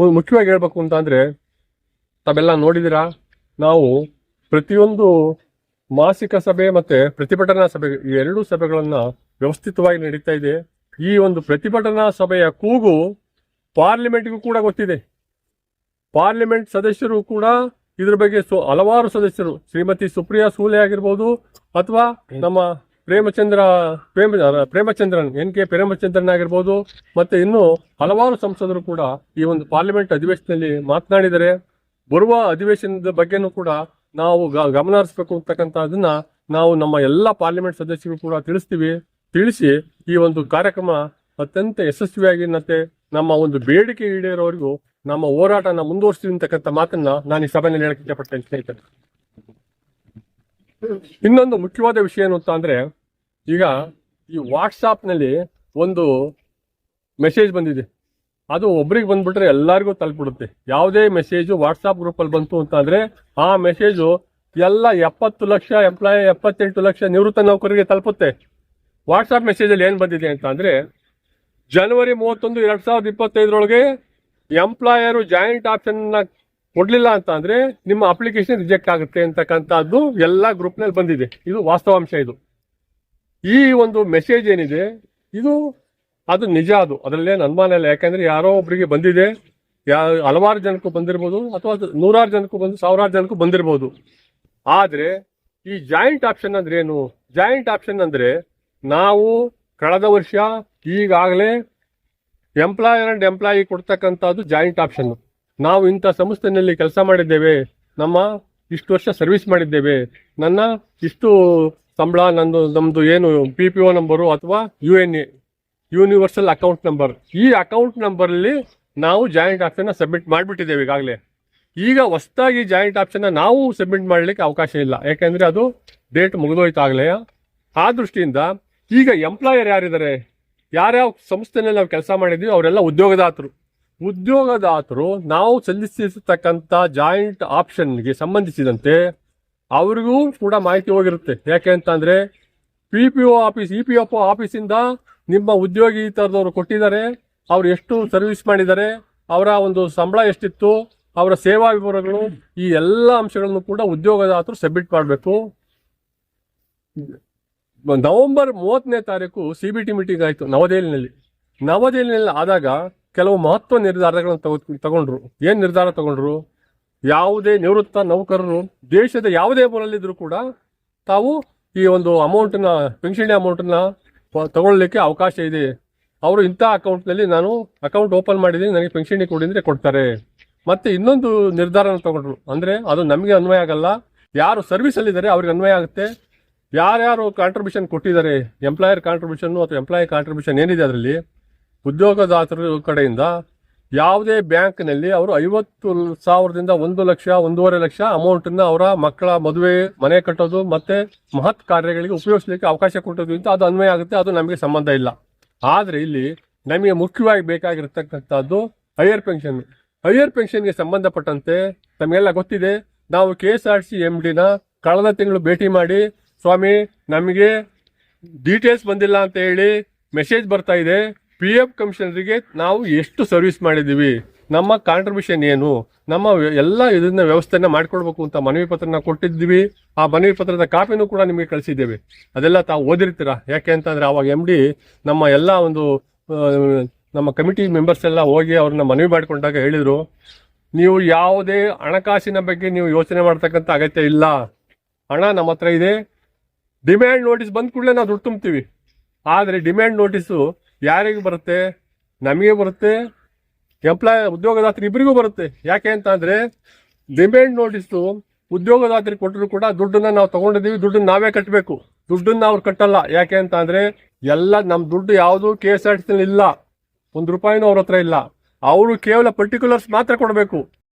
ಮುಖ್ಯವಾಗಿ ಹೇಳ್ಬೇಕು ಅಂತ ಅಂದ್ರೆ, ತಾವೆಲ್ಲ ನೋಡಿದಿರಾ ನಾವು ಪ್ರತಿಯೊಂದು ಮಾಸಿಕ ಸಭೆ ಮತ್ತೆ ಪ್ರತಿಭಟನಾ ಸಭೆ, ಈ ಎರಡೂ ಸಭೆಗಳನ್ನ ವ್ಯವಸ್ಥಿತವಾಗಿ ನಡೀತಾ ಇದೆ. ಈ ಒಂದು ಪ್ರತಿಭಟನಾ ಸಭೆಯ ಕೂಗು ಪಾರ್ಲಿಮೆಂಟ್ಗೂ ಕೂಡ ಗೊತ್ತಿದೆ. ಪಾರ್ಲಿಮೆಂಟ್ ಸದಸ್ಯರು ಕೂಡ ಇದ್ರ ಬಗ್ಗೆ ಹಲವಾರು ಸದಸ್ಯರು, ಶ್ರೀಮತಿ ಸುಪ್ರಿಯಾ ಸೂಲೆ ಆಗಿರ್ಬೋದು ಅಥವಾ ನಮ್ಮ ಪ್ರೇಮಚಂದ್ರ, ಪ್ರೇಮ ಪ್ರೇಮಚಂದ್ರನ್, ಎನ್ ಕೆ ಪ್ರೇಮಚಂದ್ರನ್ ಆಗಿರ್ಬೋದು ಮತ್ತೆ ಇನ್ನು ಹಲವಾರು ಸಂಸದರು ಕೂಡ ಈ ಒಂದು ಪಾರ್ಲಿಮೆಂಟ್ ಅಧಿವೇಶನದಲ್ಲಿ ಮಾತನಾಡಿದರೆ, ಬರುವ ಅಧಿವೇಶನದ ಬಗ್ಗೆನೂ ಕೂಡ ನಾವು ಗಮನ ಹರಿಸಬೇಕು ಅಂತಕ್ಕಂಥದ್ದನ್ನ ನಾವು ನಮ್ಮ ಎಲ್ಲ ಪಾರ್ಲಿಮೆಂಟ್ ಸದಸ್ಯರು ಕೂಡ ತಿಳಿಸ್ತೀವಿ. ತಿಳಿಸಿ ಈ ಒಂದು ಕಾರ್ಯಕ್ರಮ ಅತ್ಯಂತ ಯಶಸ್ವಿಯಾಗಿ ಮತ್ತೆ ನಮ್ಮ ಒಂದು ಬೇಡಿಕೆ ಈಡೇರೋವರೆಗೂ ನಮ್ಮ ಹೋರಾಟನ ಮುಂದುವರಿಸ್ತೀವಿ ಅಂತಕ್ಕಂಥ ಮಾತನ್ನ ನಾನು ಈ ಸಭೆಯಲ್ಲಿ ಹೇಳಕ್ಕೆ ಇಷ್ಟಪಡ್ತೇನೆ ಸ್ನೇಹಿತರೆ ಇನ್ನೊಂದು ಮುಖ್ಯವಾದ ವಿಷಯ ಏನು ಅಂತ ಅಂದ್ರೆ, ಈಗ ಈ ವಾಟ್ಸಾಪ್ನಲ್ಲಿ ಒಂದು ಮೆಸೇಜ್ ಬಂದಿದೆ. ಅದು ಒಬ್ರಿಗೆ ಬಂದ್ಬಿಟ್ರೆ ಎಲ್ಲರಿಗೂ ತಲುಪಿಡುತ್ತೆ ಯಾವುದೇ ಮೆಸೇಜು ವಾಟ್ಸಾಪ್ ಗ್ರೂಪಲ್ಲಿ ಬಂತು ಅಂತ ಆ ಮೆಸೇಜು ಎಲ್ಲ ಎಪ್ಪತ್ತು ಲಕ್ಷ ಎಂಪ್ಲಾಯ್ ಎಪ್ಪತ್ತೆಂಟು ಲಕ್ಷ ನಿವೃತ್ತ ನೌಕರರಿಗೆ ತಲುಪುತ್ತೆ. ವಾಟ್ಸಾಪ್ ಮೆಸೇಜಲ್ಲಿ ಏನು ಬಂದಿದೆ ಅಂತ ಅಂದರೆ ಜನವರಿ ಮೂವತ್ತೊಂದು, ಎರಡು ಸಾವಿರದ ಇಪ್ಪತ್ತೈದರೊಳಗೆ ಎಂಪ್ಲಾಯರು ಜಾಯಿಂಟ್ ಆಪ್ಷನ್ ಕೊಡ್ಲಿಲ್ಲ ಅಂತ ಅಂದ್ರೆ ನಿಮ್ಮ ಅಪ್ಲಿಕೇಶನ್ ರಿಜೆಕ್ಟ್ ಆಗುತ್ತೆ ಅಂತಕ್ಕಂಥದ್ದು ಎಲ್ಲ ಗ್ರೂಪ್ನಲ್ಲಿ ಬಂದಿದೆ. ಇದು ವಾಸ್ತವಾಂಶ ಇದು. ಈ ಒಂದು ಮೆಸೇಜ್ ಏನಿದೆ, ಇದು ಅದು ನಿಜ ಅದು. ಅದರಲ್ಲೇನು ಅನುಮಾನ ಇಲ್ಲ. ಯಾಕಂದ್ರೆ ಯಾರೋ ಒಬ್ಬರಿಗೆ ಬಂದಿದೆ. ಯಾ, ಹಲವಾರು ಜನಕ್ಕೂ ಬಂದಿರ್ಬೋದು ಅಥವಾ ನೂರಾರು ಜನಕ್ಕೂ ಬಂದು, ಸಾವಿರಾರು ಜನಕ್ಕೂ ಬಂದಿರ್ಬೋದು. ಆದರೆ ಈ ಜಾಯಿಂಟ್ ಆಪ್ಷನ್ ಅಂದ್ರೆ ಏನು? ಜಾಯಿಂಟ್ ಆಪ್ಷನ್ ಅಂದ್ರೆ ನಾವು ಕಳೆದ ವರ್ಷ ಈಗಾಗಲೇ ಎಂಪ್ಲಾಯರ್ ಅಂಡ್ ಎಂಪ್ಲಾಯಿ ಕೊಡ್ತಕ್ಕಂಥದ್ದು ಜಾಯಿಂಟ್ ಆಪ್ಷನ್ ನಾವು ಇಂಥ ಸಂಸ್ಥೆಯಲ್ಲಿ ಕೆಲಸ ಮಾಡಿದ್ದೇವೆ. ನಮ್ಮ ಇಷ್ಟು ವರ್ಷ ಸರ್ವಿಸ್ ಮಾಡಿದ್ದೇವೆ. ನನ್ನ ಇಷ್ಟು ಸಂಬಳ, ನಂದು ನಮ್ಮದು ಏನು ಪಿ ಪಿ ಒ ನಂಬರು ಅಥವಾ U A N universal account number ಈ ಅಕೌಂಟ್ ನಂಬರಲ್ಲಿ ನಾವು ಜಾಯಿಂಟ್ ಆಪ್ಷನ್ ಸಬ್ಮಿಟ್ ಮಾಡಿಬಿಟ್ಟಿದ್ದೇವೆ ಈಗಾಗಲೇ. ಈಗ ಹೊಸದಾಗಿ ಜಾಯಿಂಟ್ ಆಪ್ಷನ್ ನಾವು ಸಬ್ಮಿಟ್ ಮಾಡಲಿಕ್ಕೆ ಅವಕಾಶ ಇಲ್ಲ. ಯಾಕೆಂದರೆ ಅದು ಡೇಟ್ ಮುಗಿದೋಯ್ತಾಗಲೇ ಆ ದೃಷ್ಟಿಯಿಂದ ಈಗ ಎಂಪ್ಲಾಯರ್ ಯಾರಿದ್ದಾರೆ? ಯಾರ್ಯಾವ ಸಂಸ್ಥೆನಲ್ಲಿ ನಾವು ಕೆಲಸ ಮಾಡಿದ್ವಿ? ಅವರೆಲ್ಲ ಉದ್ಯೋಗದಾತರು. ಉದ್ಯೋಗದಾತರು ನಾವು ಸಲ್ಲಿಸಿರ್ತಕ್ಕಂಥ ಜಾಯಿಂಟ್ ಆಪ್ಷನ್ಗೆ ಸಂಬಂಧಿಸಿದಂತೆ ಅವ್ರಿಗೂ ಕೂಡ ಮಾಹಿತಿ ಹೋಗಿರುತ್ತೆ. ಯಾಕೆ ಅಂತಂದರೆ P P O office E P F O ಆಫೀಸಿಂದ ನಿಮ್ಮ ಉದ್ಯೋಗಿ ಥರದವರು ಕೊಟ್ಟಿದ್ದಾರೆ. ಅವ್ರು ಎಷ್ಟು ಸರ್ವಿಸ್ ಮಾಡಿದ್ದಾರೆ. ಅವರ ಒಂದು ಸಂಬಳ ಎಷ್ಟಿತ್ತು. ಅವರ ಸೇವಾ ವಿವರಗಳು ಈ ಎಲ್ಲ ಅಂಶಗಳನ್ನು ಕೂಡ ಉದ್ಯೋಗದಾತರು ಸಬ್ಮಿಟ್ ಮಾಡಬೇಕು. ನವೆಂಬರ್ ಮೂವತ್ತನೇ ತಾರೀಕು ಸಿ ಬಿ ಟಿ ಮೀಟಿಂಗ್ ಆಯಿತು ನವದೆಹಲಿನಲ್ಲಿ ನವದೆಹಲಿನಲ್ಲಿ ಆದಾಗ ಕೆಲವು ಮಹತ್ವ ನಿರ್ಧಾರಗಳನ್ನು ತಗೋ, ತಗೊಂಡ್ರು. ಏನು ನಿರ್ಧಾರ ತಗೊಂಡ್ರು? ಯಾವುದೇ ನಿವೃತ್ತ ನೌಕರರು ದೇಶದ ಯಾವುದೇ ಮೂಲಲ್ಲಿದ್ದರೂ ಕೂಡ ತಾವು ಈ ಒಂದು ಅಮೌಂಟನ್ನ ಪೆನ್ಷನ್ ಅಮೌಂಟನ್ನ ತಗೊಳ್ಲಿಕ್ಕೆ ಅವಕಾಶ ಇದೆ. ಅವರು ಇಂಥ ಅಕೌಂಟ್ನಲ್ಲಿ ನಾನು ಅಕೌಂಟ್ ಓಪನ್ ಮಾಡಿದ್ದೀನಿ, ನನಗೆ ಪೆನ್ಷನ್ ಕೊಡಿ ಅಂದರೆ ಕೊಡ್ತಾರೆ. ಮತ್ತು ಇನ್ನೊಂದು ನಿರ್ಧಾರನ ತಗೊಂಡ್ರು. ಅಂದರೆ ಅದು ನಮಗೆ ಅನ್ವಯ ಆಗಲ್ಲ. ಯಾರು ಸರ್ವಿಸಲ್ಲಿದ್ದಾರೆ ಅವ್ರಿಗೆ ಅನ್ವಯ ಆಗುತ್ತೆ. ಯಾರ್ಯಾರು ಕಾಂಟ್ರಿಬ್ಯೂಷನ್ ಕೊಟ್ಟಿದ್ದಾರೆ ಎಂಪ್ಲಾಯರ್ ಕಾಂಟ್ರಿಬ್ಯೂಷನ್ ಅಥವಾ ಎಂಪ್ಲಾಯಿ ಕಾಂಟ್ರಿಬ್ಯೂಷನ್ ಏನಿದೆ ಅದರಲ್ಲಿ ಉದ್ಯೋಗದಾತರ ಕಡೆಯಿಂದ ಯಾವುದೇ ಬ್ಯಾಂಕ್ನಲ್ಲಿ ಅವರು ಐವತ್ತು ಸಾವಿರದಿಂದ ಒಂದು ಲಕ್ಷ, ಒಂದೂವರೆ ಲಕ್ಷ ಅಮೌಂಟನ್ನು ಅವರ ಮಕ್ಕಳ ಮದುವೆ, ಮನೆ ಕಟ್ಟೋದು ಮತ್ತೆ ಮಹತ್ ಕಾರ್ಯಗಳಿಗೆ ಉಪಯೋಗಿಸಲಿಕ್ಕೆ ಅವಕಾಶ ಕೊಟ್ಟೋದು ಅಂತ ಅದು ಅನ್ವಯ ಆಗುತ್ತೆ, ಅದು ನಮಗೆ ಸಂಬಂಧ ಇಲ್ಲ. ಆದರೆ ಇಲ್ಲಿ ನಮಗೆ ಮುಖ್ಯವಾಗಿ ಬೇಕಾಗಿರ್ತಕ್ಕಂಥದ್ದು ಹೈಯರ್ ಪೆನ್ಷನ್. ಹೈಯರ್ ಪೆನ್ಷನ್ಗೆ ಸಂಬಂಧಪಟ್ಟಂತೆ ತಮಗೆಲ್ಲ ಗೊತ್ತಿದೆ, ನಾವು K S R C M ಡಿನ ಕಳೆದ ತಿಂಗಳು ಭೇಟಿ ಮಾಡಿ, ಸ್ವಾಮಿ, ನಮಗೆ ಡೀಟೇಲ್ಸ್ ಬಂದಿಲ್ಲ ಅಂತ ಹೇಳಿ ಮೆಸೇಜ್ ಬರ್ತಾ ಇದೆ. ಪಿ ಎಫ್ ಕಮಿಷನರಿಗೆ ನಾವು ಎಷ್ಟು ಸರ್ವಿಸ್ ಮಾಡಿದ್ದೀವಿ? ನಮ್ಮ ಕಾಂಟ್ರಿಬ್ಯೂಷನ್ ಏನು? ನಮ್ಮ ಎಲ್ಲ ಇದನ್ನ ವ್ಯವಸ್ಥೆನ ಮಾಡ್ಕೊಡ್ಬೇಕು ಅಂತ ಮನವಿ ಪತ್ರನ ಕೊಟ್ಟಿದ್ದೀವಿ. ಆ ಮನವಿ ಪತ್ರದ ಕಾಪಿನೂ ಕೂಡ ನಿಮಗೆ ಕಳಿಸಿದ್ದೇವೆ. ಅದೆಲ್ಲ ತಾವು ಓದಿರ್ತೀರಾ? ಯಾಕೆ ಅಂತಂದರೆ ಆವಾಗ ಎಂ ಡಿ ನಮ್ಮ ಎಲ್ಲ ಒಂದು ನಮ್ಮ ಕಮಿಟಿ ಮೆಂಬರ್ಸ್ ಎಲ್ಲ ಹೋಗಿ ಅವ್ರನ್ನ ಮನವಿ ಮಾಡಿಕೊಂಡಾಗ ಹೇಳಿದರು, ನೀವು ಯಾವುದೇ ಹಣಕಾಸಿನ ಬಗ್ಗೆ ನೀವು ಯೋಚನೆ ಮಾಡ್ತಕ್ಕಂಥ ಅಗತ್ಯ ಇಲ್ಲ. ಹಣ ನಮ್ಮ ಹತ್ರ ಇದೆ. ಡಿಮ್ಯಾಂಡ್ ನೋಟಿಸ್ ಬಂದ ಕೂಡಲೇ ನಾವು ದುಡ್ಡು ತುಂಬ್ತೀವಿ. ಆದರೆ ಡಿಮ್ಯಾಂಡ್ ನೋಟಿಸು ಯಾರಿಗೆ ಬರುತ್ತೆ? ನಮಗೆ ಬರುತ್ತೆ. ಎಂಪ್ಲಾಯ್ ಉದ್ಯೋಗದಾತರು ಇಬ್ಬರಿಗೂ ಬರುತ್ತೆ. ಯಾಕೆ ಅಂತ ಅಂದರೆ ಡಿಮ್ಯಾಂಡ್ ನೋಟಿಸು ಉದ್ಯೋಗದಾತರಿಗೆ ಕೊಟ್ಟರು ಕೂಡ ದುಡ್ಡನ್ನು ನಾವು ತೊಗೊಂಡಿದ್ದೀವಿ, ದುಡ್ಡನ್ನ ನಾವೇ ಕಟ್ಟಬೇಕು ದುಡ್ಡನ್ನು ಅವ್ರು ಕಟ್ಟಲ್ಲ. ಯಾಕೆ ಅಂತ ಅಂದರೆ, ಎಲ್ಲ ನಮ್ಮ ದುಡ್ಡು ಯಾವುದು ಕೆ ಎಸ್ ಆರ್ ಟಿ ಇಲ್ಲ. ಒಂದು ರೂಪಾಯಿನೂ ಅವ್ರ ಹತ್ರ ಇಲ್ಲ. ಅವರು ಕೇವಲ ಪರ್ಟಿಕ್ಯುಲರ್ಸ್ ಮಾತ್ರ ಕೊಡಬೇಕು.